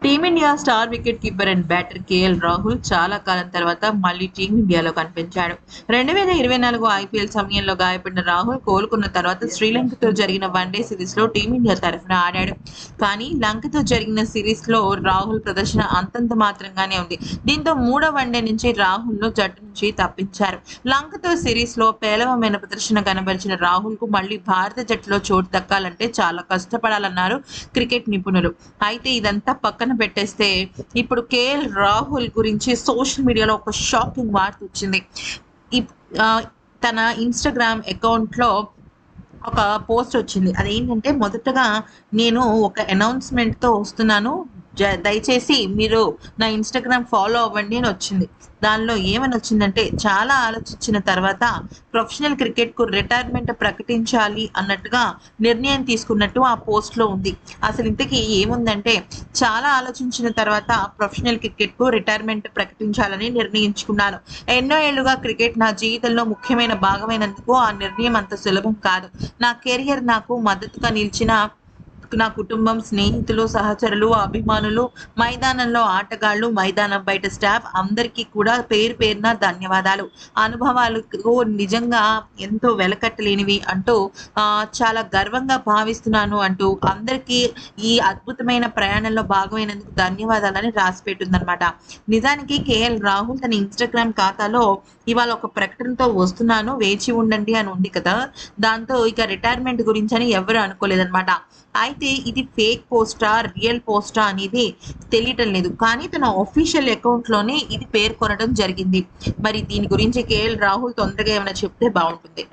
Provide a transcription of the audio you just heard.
P team India star wicket keeper and batter KL Rahul చాలా కాలం తర్వాత మళ్ళీ టీమిండియాలో కనిపించాడు. రెండు వేల ఇరవై నాలుగు ఐపీఎల్ సమయంలో గాయపడిన రాహుల్ కోలుకున్న తర్వాత శ్రీలంకతో జరిగిన వన్డే సిరీస్లో టీమిండియా తరఫున ఆడాడు. కానీ లంకతో జరిగిన సిరీస్లో రాహుల్ ప్రదర్శన అంతంత మాత్రంగానే ఉంది. దీంతో మూడో వన్డే నుంచి రాహుల్ను జట్టు నుంచి తప్పించారు. లంకతో సిరీస్లో పేలవమైన ప్రదర్శన కనబరిచిన రాహుల్కు మళ్ళీ భారత జట్టులో చోటు దక్కాలంటే చాలా కష్టపడాలన్నారు క్రికెట్ నిపుణులు. అయితే ఇదంతా పక్కన పెట్టేస్తే ఇప్పుడు కేఎల్ రాహుల్ గురించి సోషల్ మీడియాలో ఒక షాకింగ్ వార్త వచ్చింది. తన ఇన్స్టాగ్రామ్ అకౌంట్లో ఒక పోస్ట్ వచ్చింది. అదేంటంటే మొదటగా నేను ఒక అనౌన్స్మెంట్తో వస్తున్నాను. దయచేసి మీరు నా ఇన్స్టాగ్రామ్ ఫాలో అవ్వండి అని వచ్చింది. దానిలో ఏమని వచ్చిందంటే చాలా ఆలోచించిన తర్వాత ప్రొఫెషనల్ క్రికెట్కు రిటైర్మెంట్ ప్రకటించాలి అన్నట్టుగా నిర్ణయం తీసుకున్నట్టు ఆ పోస్ట్లో ఉంది. అసలు ఇంతకీ ఏముందంటే చాలా ఆలోచించిన తర్వాత ప్రొఫెషనల్ క్రికెట్కు రిటైర్మెంట్ ప్రకటించాలని నిర్ణయించుకున్నాను. ఎన్నో ఏళ్ళుగా క్రికెట్ నా జీవితంలో ముఖ్యమైన భాగమైనందుకు ఆ నిర్ణయం అంత సులభం కాదు. నా కెరియర్ నాకు మద్దతుగా నిలిచిన నా కుటుంబం స్నేహితులు సహచరులు అభిమానులు మైదానంలో ఆటగాళ్ళు మైదానం బయట స్టాఫ్ అందరికీ కూడా పేరు పేరున ధన్యవాదాలు. అనుభవాలకు నిజంగా ఎంతో వెలకట్టలేనివి అంటూ ఆ, చాలా గర్వంగా భావిస్తున్నాను అంటూ అందరికీ ఈ అద్భుతమైన ప్రయాణంలో భాగమైనందుకు ధన్యవాదాలని రాసి పెట్టిందనమాట నిజానికి కేఎల్ రాహుల్ తన ఇన్స్టాగ్రామ్ ఖాతాలో ఇవాళ ఒక ప్రకటనతో వస్తున్నాను వేచి ఉండండి అని ఉంది కదా. దాంతో ఇక రిటైర్మెంట్ గురించి అని ఎవరు అనుకోలేదన్నమాట. అయితే ఇది ఫేక్ పోస్టా రియల్ పోస్టా అనేది తెలియటం లేదు. కానీ తన ఒఫీషియల్ అకౌంట్లోనే ఇది పేర్కొనడం జరిగింది. మరి దీని గురించి కేఎల్ రాహుల్ తొందరగా ఏమైనా చెప్తే బాగుంటుంది.